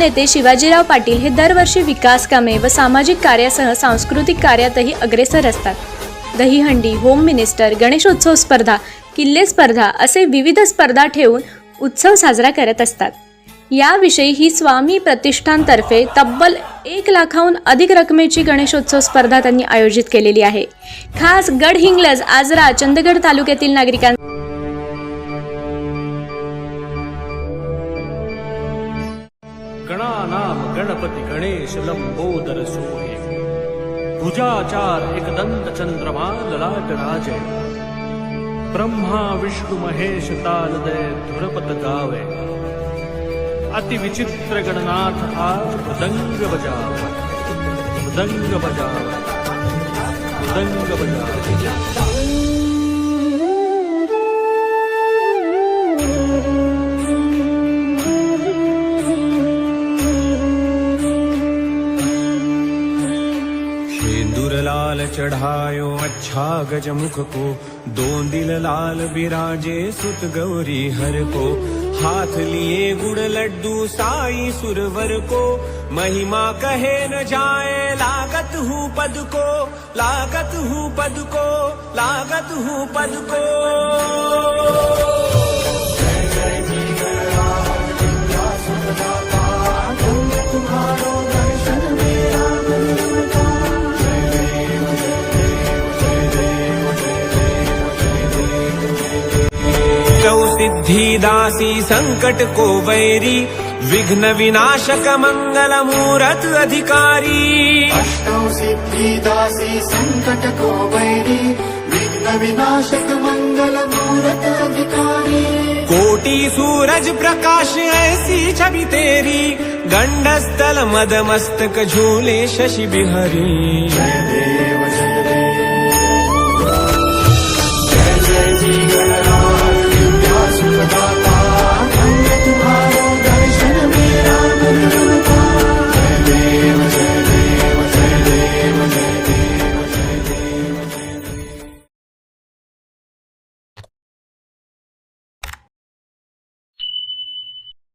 नेते शिवाजीराव पाटील हे दरवर्षी विकास कामे व सामाजिक कार्यासह सांस्कृतिक कार्यातही अग्रेसर असतात. दहीहंडी होम मिनिस्टर गणेशोत्सव स्पर्धा किल्ले स्पर्धा असे विविध स्पर्धा ठेवून उत्सव साजरा करत असतात. याविषयी ही स्वामी प्रतिष्ठानतर्फे तब्बल एक लाखाहून अधिक रकमेची गणेशोत्सव स्पर्धा त्यांनी आयोजित केलेली आहे. खास गडहिंग्लज आजरा चंदगड तालुक्यातील नागरिकांना गणपती गणेश लंबोदर सोहे। भुजाचार एकदंत चंद्रमा ललाट राजे। ब्रह्मा, विष्णु, महेश, तालदय धुरपत गावे। अति विचित्र गणनाथ आज मृदंग बजाव। मृदंग बजाव। मृदंग बजाव। लाल चढ़ायो अच्छा गजमुख को। दो दिल लाल बिराजे, सुत गौरी हर को। हाथ लिए गुड़ लड्डू, साई सुरवर को। महिमा कहे न जाए, लागत हूँ पद को। लागत हूँ पद को, लागत हूँ पद को। सिद्धि दासी संकट को वैरी विघ्न विनाशक मंगल मूरत अधिकारी अष्टौ सिद्धिदासी सङ्कट को वैरी विघ्न विनाशक मङ्गल मूरत अधिकारी कोटि सूरज प्रकाश ऐसी छवि तेरी गंडस्थल मद मस्तक झूले शशि बिहरी